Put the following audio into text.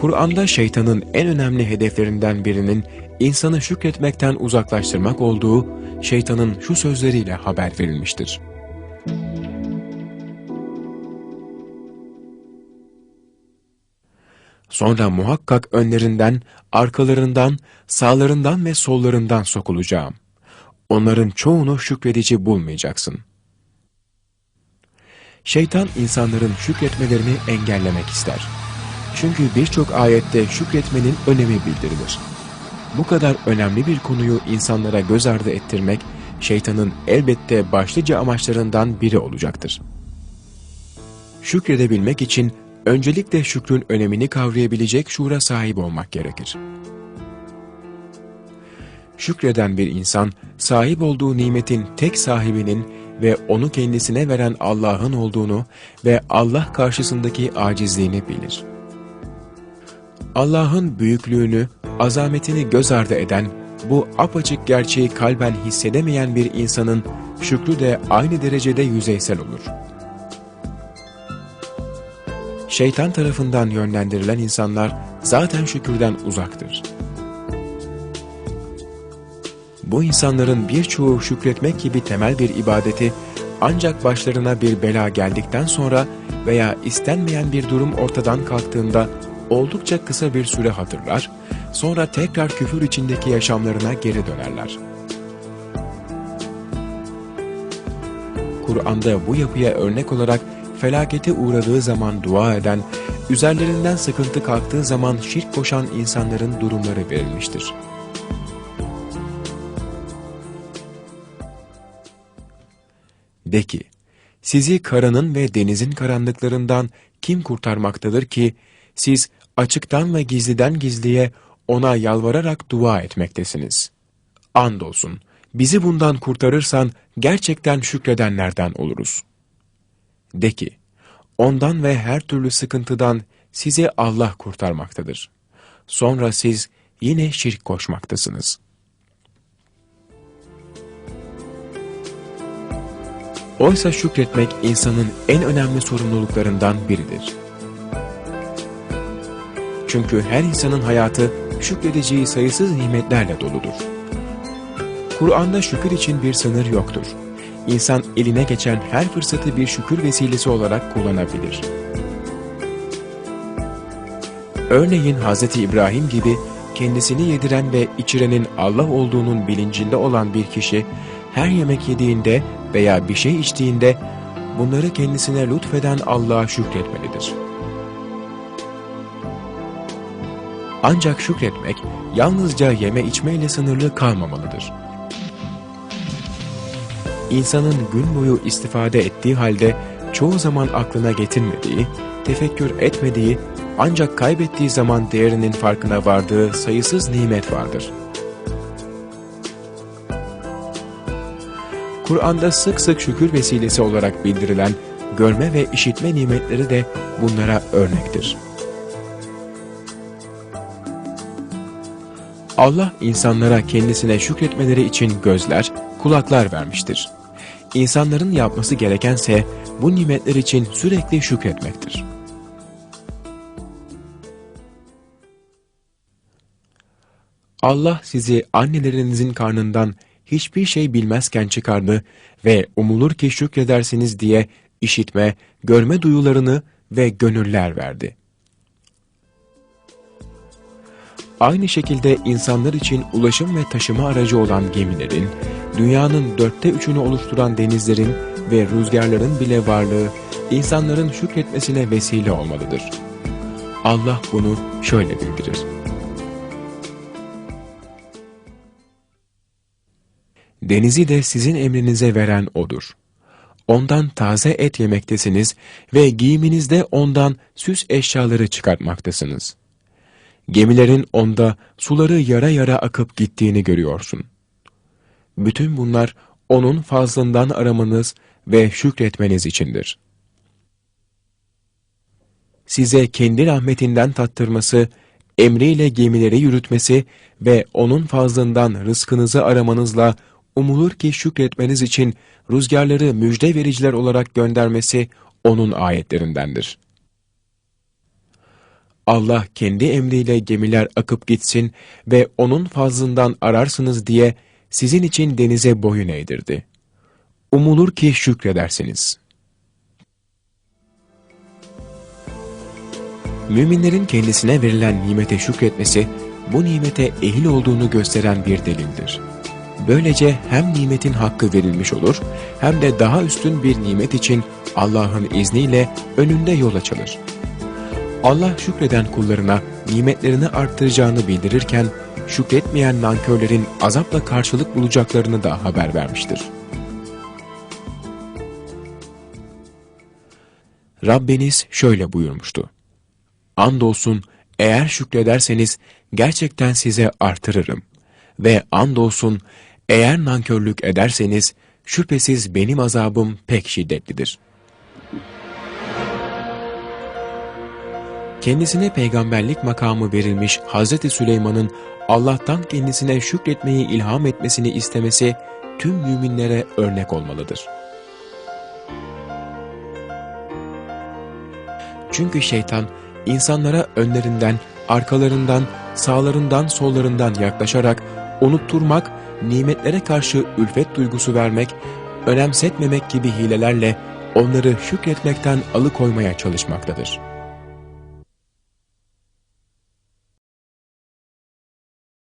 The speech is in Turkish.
Kur'an'da şeytanın en önemli hedeflerinden birinin insanı şükretmekten uzaklaştırmak olduğu şeytanın şu sözleriyle haber verilmiştir. Sonra muhakkak önlerinden, arkalarından, sağlarından ve sollarından sokulacağım. Onların çoğunu şükredici bulmayacaksın. Şeytan insanların şükretmelerini engellemek ister. Çünkü birçok ayette şükretmenin önemi bildirilir. Bu kadar önemli bir konuyu insanlara göz ardı ettirmek, şeytanın elbette başlıca amaçlarından biri olacaktır. Şükredebilmek için öncelikle şükrün önemini kavrayabilecek şuura sahip olmak gerekir. Şükreden bir insan, sahip olduğu nimetin tek sahibinin ve onu kendisine veren Allah'ın olduğunu ve Allah karşısındaki acizliğini bilir. Allah'ın büyüklüğünü, azametini göz ardı eden, bu apaçık gerçeği kalben hissedemeyen bir insanın şükrü de aynı derecede yüzeysel olur. Şeytan tarafından yönlendirilen insanlar zaten şükürden uzaktır. Bu insanların birçoğu şükretmek gibi temel bir ibadeti ancak başlarına bir bela geldikten sonra veya istenmeyen bir durum ortadan kalktığında oldukça kısa bir süre hatırlar, sonra tekrar küfür içindeki yaşamlarına geri dönerler. Kur'an'da bu yapıya örnek olarak felakete uğradığı zaman dua eden, üzerlerinden sıkıntı kalktığı zaman şirk koşan insanların durumları verilmiştir. De ki, sizi karanın ve denizin karanlıklarından kim kurtarmaktadır ki, siz açıktan ve gizliden gizliye ona yalvararak dua etmektesiniz. Andolsun, bizi bundan kurtarırsan gerçekten şükredenlerden oluruz. De ki, ondan ve her türlü sıkıntıdan sizi Allah kurtarmaktadır. Sonra siz yine şirk koşmaktasınız.'' Oysa şükretmek insanın en önemli sorumluluklarından biridir. Çünkü her insanın hayatı şükredeceği sayısız nimetlerle doludur. Kur'an'da şükür için bir sınır yoktur. İnsan eline geçen her fırsatı bir şükür vesilesi olarak kullanabilir. Örneğin Hz. İbrahim gibi kendisini yediren ve içirenin Allah olduğunun bilincinde olan bir kişi, her yemek yediğinde veya bir şey içtiğinde bunları kendisine lütfeden Allah'a şükretmelidir. Ancak şükretmek yalnızca yeme içmeyle sınırlı kalmamalıdır. İnsanın gün boyu istifade ettiği halde çoğu zaman aklına getirmediği, tefekkür etmediği ancak kaybettiği zaman değerinin farkına vardığı sayısız nimet vardır.'' Kur'an'da sık sık şükür vesilesi olarak bildirilen görme ve işitme nimetleri de bunlara örnektir. Allah insanlara kendisine şükretmeleri için gözler, kulaklar vermiştir. İnsanların yapması gerekense bu nimetler için sürekli şükretmektir. Allah sizi annelerinizin karnından hiçbir şey bilmezken çıkardı ve umulur ki şükredersiniz diye işitme, görme duyularını ve gönüller verdi. Aynı şekilde insanlar için ulaşım ve taşıma aracı olan gemilerin, dünyanın dörtte üçünü oluşturan denizlerin ve rüzgarların bile varlığı insanların şükretmesine vesile olmalıdır. Allah bunu şöyle bildirir. Denizi de sizin emrinize veren O'dur. Ondan taze et yemektesiniz ve giyiminizde ondan süs eşyaları çıkartmaktasınız. Gemilerin onda suları yara yara akıp gittiğini görüyorsun. Bütün bunlar onun fazlından aramanız ve şükretmeniz içindir. Size kendi rahmetinden tattırması, emriyle gemileri yürütmesi ve onun fazlından rızkınızı aramanızla umulur ki şükretmeniz için rüzgarları müjde vericiler olarak göndermesi onun ayetlerindendir. Allah kendi emriyle gemiler akıp gitsin ve onun fazlından ararsınız diye sizin için denize boyun eğdirdi. Umulur ki şükredersiniz. Müminlerin kendisine verilen nimete şükretmesi, bu nimete ehil olduğunu gösteren bir delildir. Böylece hem nimetin hakkı verilmiş olur, hem de daha üstün bir nimet için Allah'ın izniyle önünde yol açılır. Allah şükreden kullarına nimetlerini arttıracağını bildirirken, şükretmeyen nankörlerin azapla karşılık bulacaklarını da haber vermiştir. Rabbiniz şöyle buyurmuştu. Andolsun eğer şükrederseniz gerçekten size artırırım. Ve andolsun eğer nankörlük ederseniz şüphesiz benim azabım pek şiddetlidir. Kendisine peygamberlik makamı verilmiş Hazreti Süleyman'ın Allah'tan kendisine şükretmeyi ilham etmesini istemesi tüm müminlere örnek olmalıdır. Çünkü şeytan insanlara önlerinden, arkalarından, sağlarından, sollarından yaklaşarak unutturmak, nimetlere karşı ülfet duygusu vermek, önemsetmemek gibi hilelerle onları şükretmekten alıkoymaya çalışmaktadır.